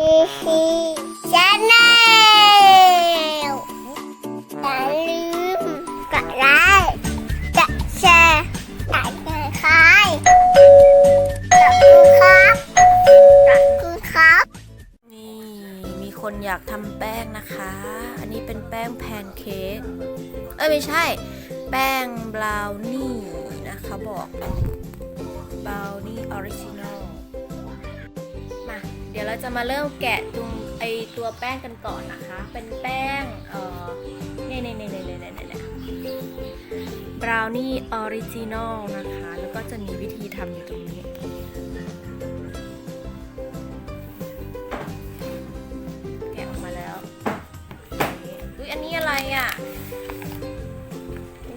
อีซีชาแนลอย่าลืมกดไลค์กดแชร์กดติดตามขอบคุณครับขอบคุณครับ นี่มีคนอยากทำแป้งนะคะ อันนี้เป็นแป้งแพนเค้ก เอ้ยไม่ใช่ แป้งบราวนี่นะคะบอกบราวนี่ออริจินอล เดี๋ยวเราจะมาเริ่มแกะตรงไอตัวแป้งกันก่อนนะคะ เป็นแป้งเอ่อเนี่ยเนี่ยเนี่ยเนี่ยเนี่ยเนี่ยบราวนี่ออริจินอลนะคะ แล้วก็จะมีวิธีทำอยู่ตรงนี้อันนี้อะไรอะ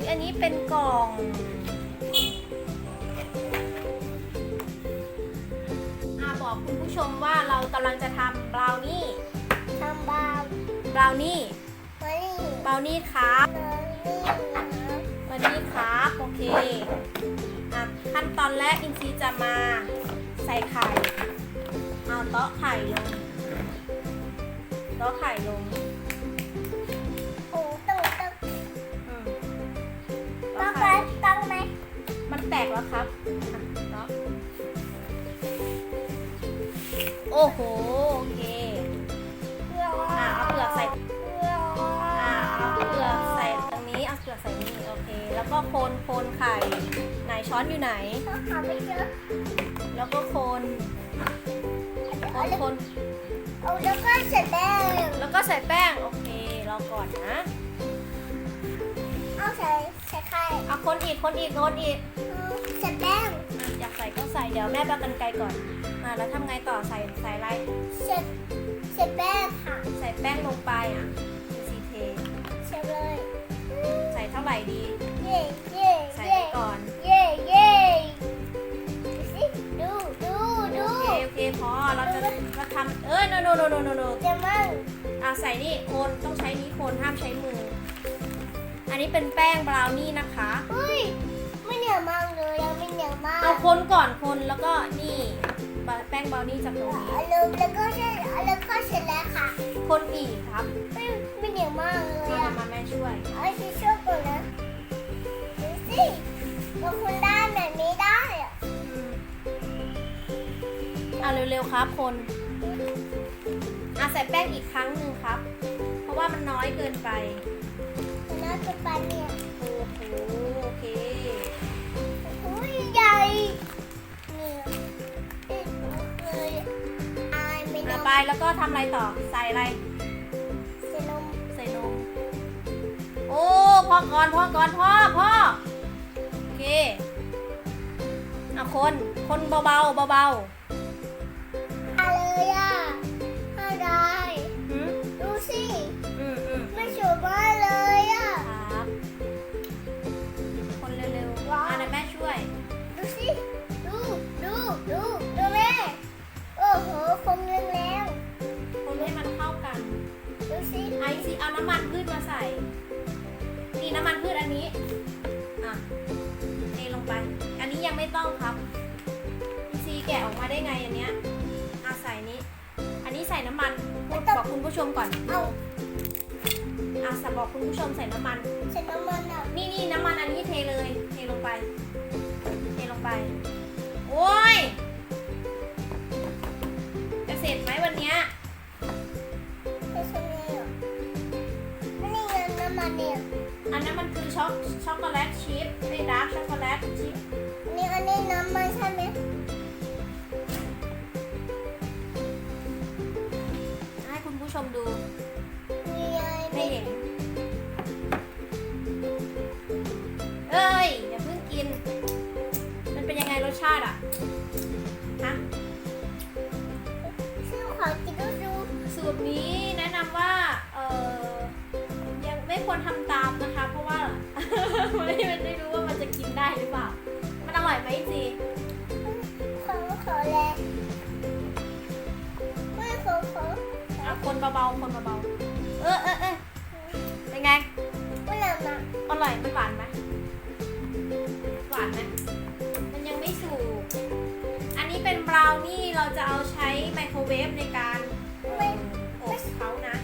อันนี้เป็นกล่อง บอกคุณผู้ชมว่าเรากำลังจะทำบราวนี่ทำบาปบราวนี่ไว้บราวนี่ครับนี่นะวันนี้ครับโอเคอะขั้นตอนแรกอินซีจะมาใส่ไข่เอาโต๊ะไข่ลงโต๊ะไข่ลงโอ้ต้องต้องอืมต้โต๊ะองไข่ต้องไหมมันแตกแล้วครับอะ โอ้โห โอเคอะเอาเปลือกใส่อะเอาเปลือกใส่ตรงนี้ เอาเปลือกใส่นี่ โอเค แล้วก็โคนโคนไข่ ไหนช้อนอยู่ไหนหาไม่เจอแล้วก็โคนโคนโคนเอาแล้วก็เสร็จแล้วแล้วก็ใส่แป้ง โอเค รอก่อนนะ เอาใส่ใส่ไข่เอาคนอีก คนอีก คนอีก ใส่แป้ง อยากใส่ก็ใส่ เดี๋ยวแม่ไปกันไกลก่อน อะแล้วทำไงต่อใส่ใส่อะไรใส่ใส่แป้งค่ะใส่แป้งลงไปอะดูสีเทใส่เลยใส่เท่าไหร่ดี เย่เย่ใส่เย่ไปก่อนเย่เย่ดูสิดูดูดูโอเคโอเคพอเราจะเราทำเอ้ย no no no no no no จะมั่งอะใส่นี่โคนต้องใช้นี้โคนห้ามใช้มือ อันนี้เป็นแป้งบราวนี่นะคะ เฮ้ยไม่เหนียวมากเลยยังไม่เหนียวมากเอาคนก่อนคนแล้วก็นี่ แป้งบราวนี่จากตรงนี้เอาลืมแล้วก็ใช่แล้วก็เสร็จแล้วค่ะคนอีกครับไม่ไม่เหนียวมากเลยมาอะมาแม่ช่วย เอาทิชชู่ก่อนนะดูสิว่าคุณได้แบบนี้ได้อะอะเร็วๆครับคนอะใส่แป้งอีกครั้งหนึ่งครับ เพราะว่ามันน้อยเกินไป คุณน่าจะไปเนี่ย โอ้โหโอเค ไม่อะได้ไปแล้วก็ทำอะไรต่อ ใส่อะไรเซนม ใส่นม โอ้ พ่อก่อนพ่อก่อนพ่อพ่อ โอเคอะคน คนเบาๆเบาอะไรอะ ผู้ชมก่อนเอาอะสบอกคุณผู้ชมใส่น้ำมันเสร็จน้ำมันอะนี่นี่น้ำมันอันนี้เทเลย เทลงไป เทลงไป โอ้ยจะเสร็จไหมวันเนี้ยไม่ใช่ไหมอะไม่นี่เงินน้ำมันเนี่ยอันนั้นมันคือช็อกช็อกโกแลตชิพไม่ดาร์กช็อกโกแลตชิพ ชมดูมีอะไรไหมไม่เห็น เอ้ย อย่าเพิ่งกิน มันเป็นยังไงรสชาติอะ ฮะซื้อของกินดูดูสูตรนี้แนะนำว่า เออยังไม่ควรทำตามนะคะ เพราะว่า ไม่ไม่รู้ว่ามันจะกินได้หรือเปล่า มันอร่อยไหมจี เบาๆ คนเบาๆ เออเออเออเป็นไงอร่อยไกนะอร่อยมันหวานไหมหวานไหมมันยังไม่สุก อันนี้เป็นบราวนี่เราจะเอาใช้ไมโครเวฟในการอบเขานะ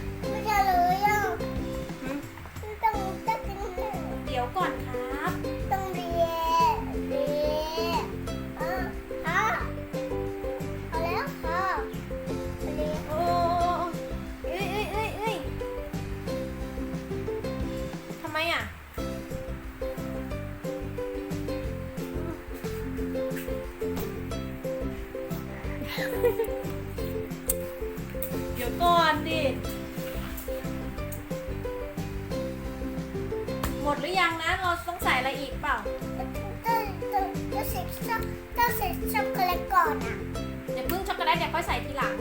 หมดหรือยังนะเราต้องใส่อะไรอีกเปล่าต้องต้องต้องใส่ช็อกต้องใส่ช็อกโกแลตก่อนอะเดี๋ยวเพิ่งช็อกโกแลตเดี๋ยวค่อยใส่ทีหลัง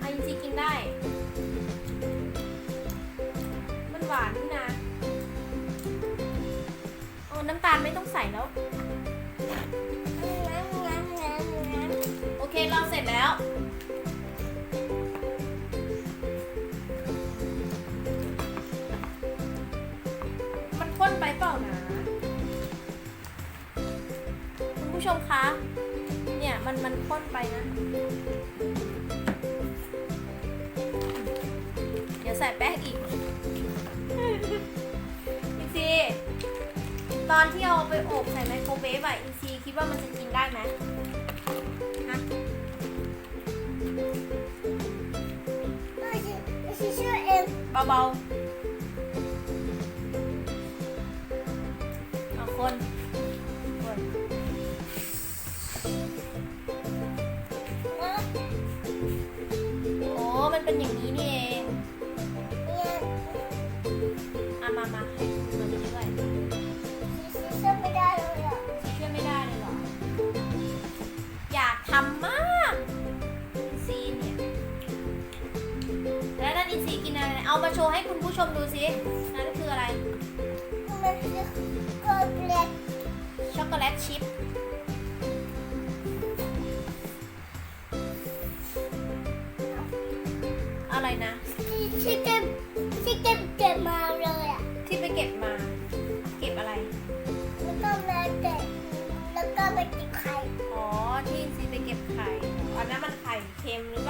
ไอาอินซีกินได้ มันหวานนี่นะโอ้น้ำตาลไม่ต้องใส่แล้วงั้นงั้นงั้นงั้นโอเคเราเสร็จแล้ว ผู้ชมคะ เนี่ย มันมันข้นไปนะ เดี๋ยวใส่แป้งอีกอินซีตอนที่เอาไปอบใส่ไมโครเวฟอะอินซีคิดว่ามันจะกินได้ไหมฮะไม่ใช่ไม่ใช่ชื่อเองเบาๆ เอามาโชว์ให้คุณผู้ชมดูสินั่นคืออะไร มันคือโกเล็ตช็อกโกแลตชิพอะไรนะที่ที่เก็บที่เก็บเก็บมาเลยอะ ที่ไปเก็บมา เก็บอะไร แล้วก็มาเก็บแล้วก็ไปกินไข่ อ๋อ ที่อินซีไปเก็บไข่ อันนั้นมันไข่เค็มหรือ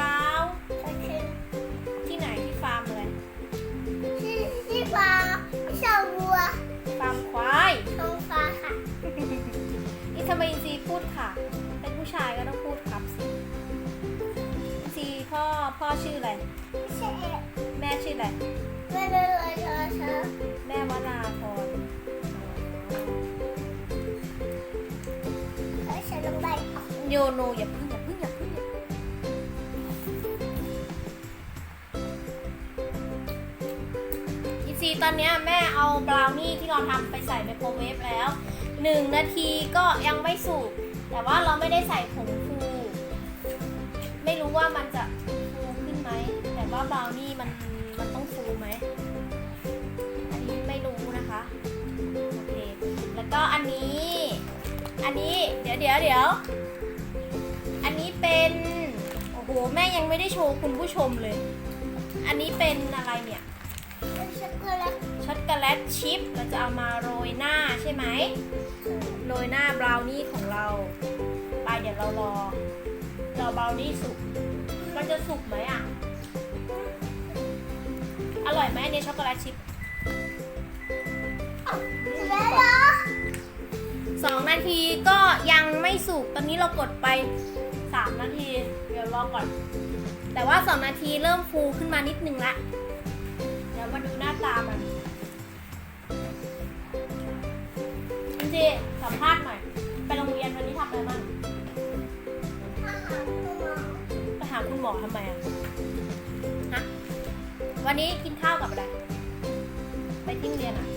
ชื่ออะไรไม่ได้เลยเธอเธอแม่วราพรเธอฉันลงไปออกโยโนอย่าพึ่งอย่าพึ่งอย่าพึ่งอย่าพึ่งอินซีตอนเนี้ยแม่เอาบราวนี่ที่เราทำไปใส่ไมโครเวฟแล้วหนึ่งนาทีก็ยังไม่สุกแต่ว่าเราไม่ได้ใส่ผงฟู ไม่รู้ว่ามันจะฟูขึ้นไหม แต่ว่าบราวนี่มัน มันต้องฟูไหม อันนี้ไม่รู้นะคะ โอเค แล้วก็อันนี้ อันนี้เดี๋ยวเดี๋ยวเดี๋ยว อันนี้เป็น โอ้โห แม่ยังไม่ได้โชว์คุณผู้ชมเลย อันนี้เป็นอะไรเนี่ยเป็นช็อกโกแลตช็อกโกแลตชิพ เราจะเอามาโรยหน้าใช่ไหม โรยหน้าบราวนี่ของเรา ไปเดี๋ยวเรารอรอบราวนี่สุก มันจะสุกไหมอะ อร่อยไหมเนี่ยช็อกโกแลตชิพเสร็จแล้วเหรอสองนาทีก็ยังไม่สุก ตอนนี้เรากดไปสามนาที เดี๋ยวรอก่อน แต่ว่าสองนาทีเริ่มฟูขึ้นมานิดนึงละ เดี๋ยวมาดูหน้าตามันจริงๆสัมภาษณ์หน่อย ไปโรงเรียนวันนี้ทำอะไรบ้างอาหารคุณหมอไปหาคุณหมอทำไมอะฮะ วันนี้กินข้าวกับอะไร ไปที่โรงเรียนอะ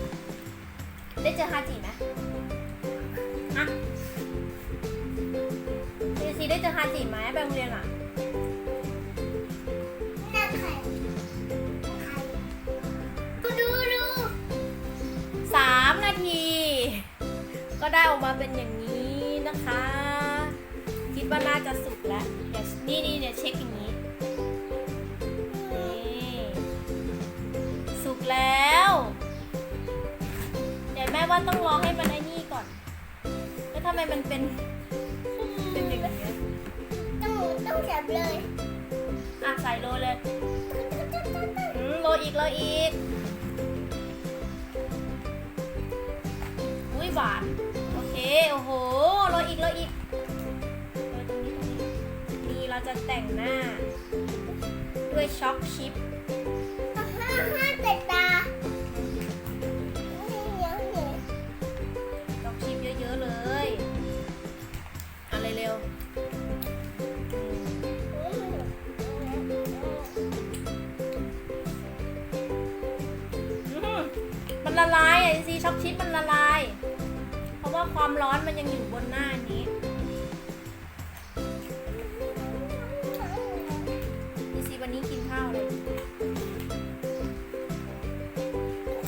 ได้เจอฮาจิไหมฮะซีซีได้เจอฮาจิไหมไปโรงเรียนอะหน้าไข่ไข่ดูดูดูสามนาที ก็ได้ออกมาเป็นอย่างนี้นะคะ คิดว่าน่าจะสุกแล้วเดี๋ยวนี่นี่เดี๋ยวเช็คอย่ วแม่ว่าต้องรอให้มันไอ้นี่ก่อน แล้วทำไมมันเป็น เป็นอย่างนี้ยต้องต้องจับเลยอะใส่โรยเลยอืมโรยอีกโรยอีก อุ้ยหวาน โอเค โอ้โห โรยอีกโรยอีกโรยตรงนี้ตรงนี้ นี่เราจะแต่งหน้า ด้วยช็อกชิป ห้าห้าเตะ ละลายอะอินซีช็อกชิปมันละลาย เพราะว่าความร้อนมันยังอยู่บนหน้านี้อินซีวันนี้กินข้าวเลย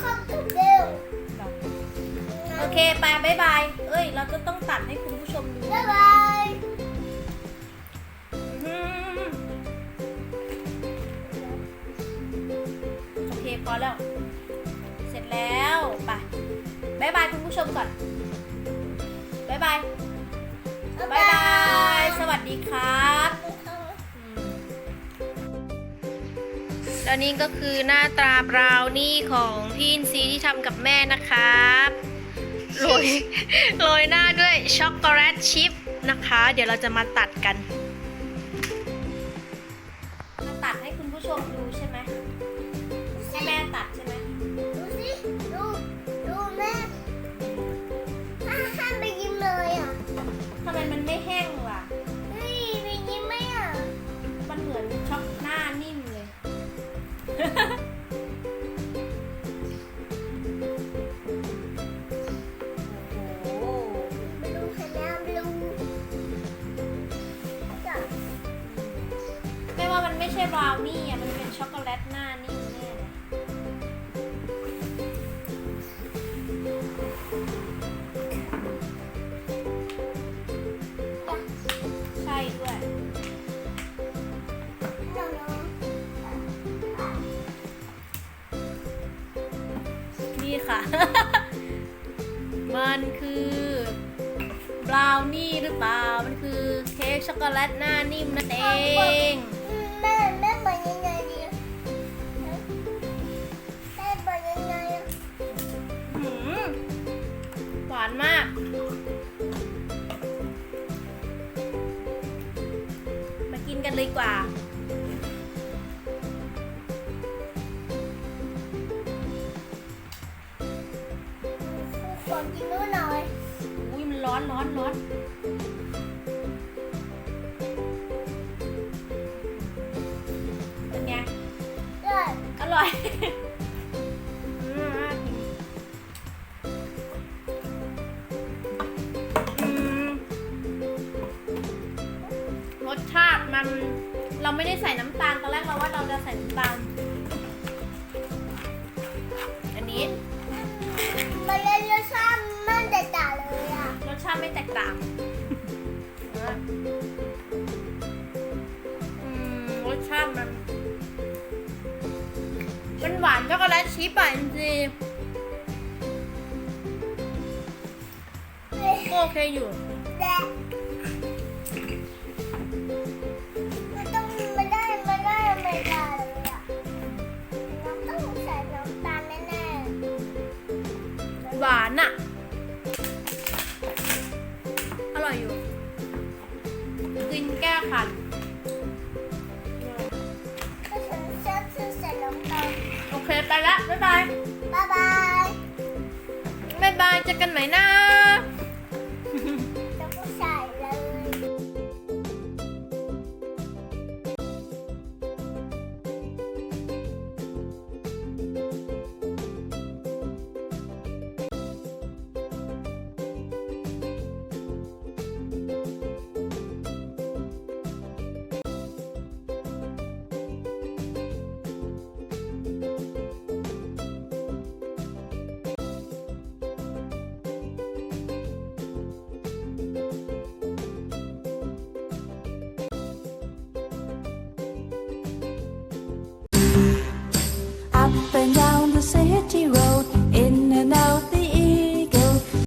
ขอบคุณเร็วโอเคไปบายบาย เอ้ย เราจะต้องตัดให้คุณผู้ชมดู บ๊ายบาย บายบายคุณผู้ชมก่อนบายบายบายบาย สวัสดีครับแล้วนี่ก็คือหน้าตราบราวนี่ของพี่อินซีที่ทำกับแม่นะครับโรยโรยหน้าด้วยช็อกโกแลตชิพนะคะ เดี๋ยวเราจะมาตัดกันำไมมันไม่แห้ง ค่ะ มันคือบราวนี่หรือเปล่า มันคือเค้กช็อกโกแลตหน้านิ่มนั่นเอง ร่อยอืมน่ากินอืมรสชาติมัน เราไม่ได้ใส่น้ำตาลตอนแรกเราว่าเราจะใส่น้ำตาล อันนี้มันเล่นรสชาติมันแตกต่างเลยอะรสชาติไม่แตกต่างอืมรสชาติมัน มันหวานช็อกโกแลตชิพอะจริงๆก็โอเคอยู่ มันต้องมันได้มันได้ไม่ได้เลยอะเราต้องใส่น้ำตาลแน่หวานอะ อร่อยอยู่ กินแก้ขัด ไปละบ๊ายบาย บ๊ายบาย บ๊ายบายเจอกันใหม่นะ